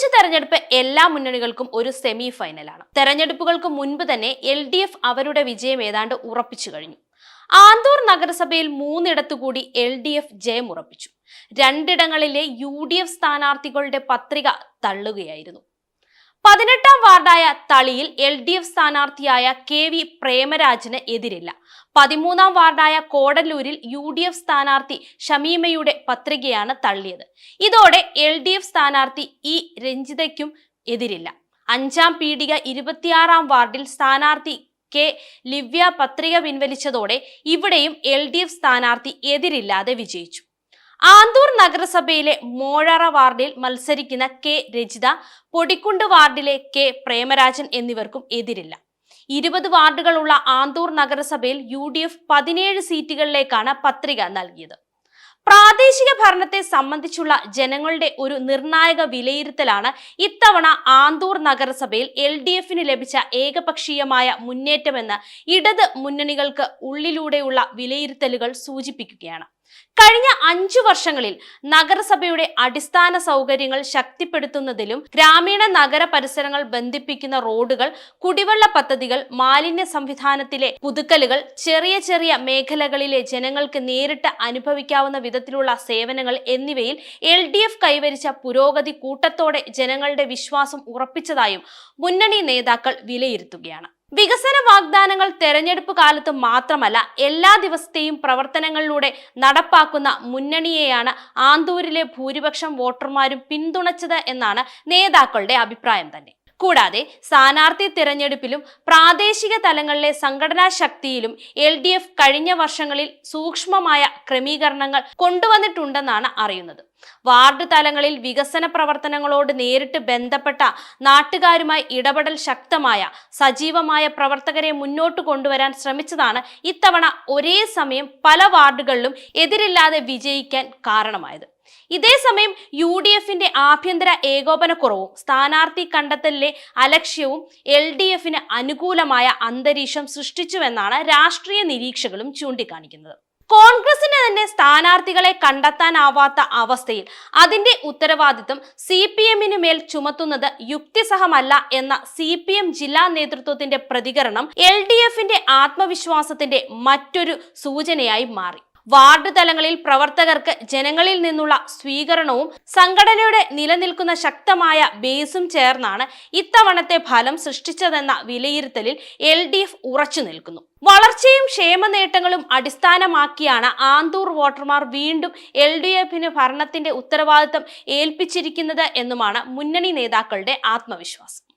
തദ്ദേശ തെരഞ്ഞെടുപ്പ് എല്ലാ മുന്നണികൾക്കും ഒരു സെമി ഫൈനലാണ് തെരഞ്ഞെടുപ്പുകൾക്ക് മുൻപ് തന്നെ എൽ ഡി എഫ് അവരുടെ വിജയം ഏതാണ്ട് ഉറപ്പിച്ചു കഴിഞ്ഞു. ആന്തൂർ നഗരസഭയിൽ മൂന്നിടത്തു കൂടി എൽ ഡി എഫ് ജയം ഉറപ്പിച്ചു. രണ്ടിടങ്ങളിലെ യു ഡി എഫ് സ്ഥാനാർത്ഥികളുടെ പത്രിക തള്ളുകയായിരുന്നു. പതിനെട്ടാം വാർഡായ തളിയിൽ എൽ ഡി എഫ് സ്ഥാനാർത്ഥിയായ കെ വി പ്രേമരാജിന് എതിരില്ല. പതിമൂന്നാം വാർഡായ കോടല്ലൂരിൽ യു ഡി എഫ് സ്ഥാനാർത്ഥി ഷമീമയുടെ പത്രികയാണ് തള്ളിയത്. ഇതോടെ എൽ ഡി എഫ് സ്ഥാനാർത്ഥി ഇ രഞ്ജിതയ്ക്കും എതിരില്ല. അഞ്ചാം പീടിക ഇരുപത്തിയാറാം വാർഡിൽ സ്ഥാനാർത്ഥി കെ ലിവ്യ പത്രിക പിൻവലിച്ചതോടെ ഇവിടെയും എൽ ഡി എഫ് സ്ഥാനാർത്ഥി എതിരില്ലാതെ വിജയിച്ചു. ആന്തൂർ നഗരസഭയിലെ മോഴറ വാർഡിൽ മത്സരിക്കുന്ന കെ രജിത പൊടിക്കുണ്ട് വാർഡിലെ കെ പ്രേമരാജൻ എന്നിവർക്കും എതിരില്ല. ഇരുപത് വാർഡുകളുള്ള ആന്തൂർ നഗരസഭയിൽ യു ഡി എഫ് പതിനേഴ് സീറ്റുകളിലേക്കാണ് പത്രിക നൽകിയത്. പ്രാദേശിക ഭരണത്തെ സംബന്ധിച്ചുള്ള ജനങ്ങളുടെ ഒരു നിർണായക വിലയിരുത്തലാണ് ഇത്തവണ ആന്തൂർ നഗരസഭയിൽ എൽ ഡി എഫിന് ലഭിച്ച ഏകപക്ഷീയമായ മുന്നേറ്റമെന്ന് ഇടത് മുന്നണികൾക്ക് ഉള്ളിലൂടെയുള്ള വിലയിരുത്തലുകൾ സൂചിപ്പിക്കുകയാണ്. കഴിഞ്ഞ അഞ്ചു വർഷങ്ങളിൽ നഗരസഭയുടെ അടിസ്ഥാന സൗകര്യങ്ങൾ ശക്തിപ്പെടുത്തുന്നതിലും ഗ്രാമീണ നഗര പരിസരങ്ങൾ ബന്ധിപ്പിക്കുന്ന റോഡുകൾ കുടിവെള്ള പദ്ധതികൾ മാലിന്യ സംവിധാനത്തിലെ പുതുക്കലുകൾ ചെറിയ ചെറിയ മേഖലകളിലെ ജനങ്ങൾക്ക് നേരിട്ട് അനുഭവിക്കാവുന്ന വിധത്തിലുള്ള സേവനങ്ങൾ എന്നിവയിൽ എൽ ഡി എഫ് കൈവരിച്ച പുരോഗതി കൂട്ടത്തോടെ ജനങ്ങളുടെ വിശ്വാസം ഉറപ്പിച്ചതായും മുന്നണി നേതാക്കൾ വിലയിരുത്തുകയാണ്. വികസന വാഗ്ദാനങ്ങൾ തെരഞ്ഞെടുപ്പ് കാലത്ത് മാത്രമല്ല എല്ലാ ദിവസത്തെയും പ്രവർത്തനങ്ങളിലൂടെ നടപ്പാക്കുന്ന മുന്നണിയെയാണ് ആന്തൂരിലെ ഭൂരിപക്ഷം വോട്ടർമാരും പിന്തുണച്ചത് എന്നാണ് നേതാക്കളുടെ അഭിപ്രായം തന്നെ. കൂടാതെ സ്ഥാനാർത്ഥി തിരഞ്ഞെടുപ്പിലും പ്രാദേശിക തലങ്ങളിലെ സംഘടനാ ശക്തിയിലും എൽ ഡി എഫ് കഴിഞ്ഞ വർഷങ്ങളിൽ സൂക്ഷ്മമായ ക്രമീകരണങ്ങൾ കൊണ്ടുവന്നിട്ടുണ്ടെന്നാണ് അറിയുന്നത്. വാർഡ് തലങ്ങളിൽ വികസന പ്രവർത്തനങ്ങളോട് നേരിട്ട് ബന്ധപ്പെട്ട നാട്ടുകാരുമായി ഇടപെടൽ ശക്തമായ സജീവമായ പ്രവർത്തകരെ മുന്നോട്ട് കൊണ്ടുവരാൻ ശ്രമിച്ചതാണ് ഇത്തവണ ഒരേ സമയം പല വാർഡുകളിലും എതിരില്ലാതെ വിജയിക്കാൻ കാരണമായത്. ഇതേസമയം യു ഡി എഫിന്റെ ആഭ്യന്തര ഏകോപനക്കുറവും സ്ഥാനാർത്ഥി കണ്ടെത്തലിലെ അലക്ഷ്യവും എൽ ഡി എഫിന് അനുകൂലമായ അന്തരീക്ഷം സൃഷ്ടിച്ചുവെന്നാണ് രാഷ്ട്രീയ നിരീക്ഷകരും ചൂണ്ടിക്കാണിക്കുന്നത്. കോൺഗ്രസിന് തന്നെ സ്ഥാനാർത്ഥികളെ കണ്ടെത്താനാവാത്ത അവസ്ഥയിൽ അതിന്റെ ഉത്തരവാദിത്വം സി പി എമ്മിന് മേൽ ചുമത്തുന്നത് യുക്തിസഹമല്ല എന്ന സി പി എം ജില്ലാ നേതൃത്വത്തിന്റെ പ്രതികരണം എൽ ഡി എഫിന്റെ ആത്മവിശ്വാസത്തിന്റെ മറ്റൊരു സൂചനയായി മാറി. വാർഡ് തലങ്ങളിൽ പ്രവർത്തകർക്ക് ജനങ്ങളിൽ നിന്നുള്ള സ്വീകരണവും സംഘടനയുടെ നിലനിൽക്കുന്ന ശക്തമായ ബേസും ചേർന്നാണ് ഇത്തവണത്തെ ഫലം സൃഷ്ടിച്ചതെന്ന വിലയിരുത്തലിൽ എൽ ഡി എഫ് ഉറച്ചു നിൽക്കുന്നു. വളർച്ചയും ക്ഷേമ നേട്ടങ്ങളും അടിസ്ഥാനമാക്കിയാണ് ആന്തൂർ വോട്ടർമാർ വീണ്ടും എൽ ഡി എഫിന് ഭരണത്തിന്റെ ഉത്തരവാദിത്തം ഏൽപ്പിച്ചിരിക്കുന്നത് എന്നുമാണ് മുന്നണി നേതാക്കളുടെ ആത്മവിശ്വാസം.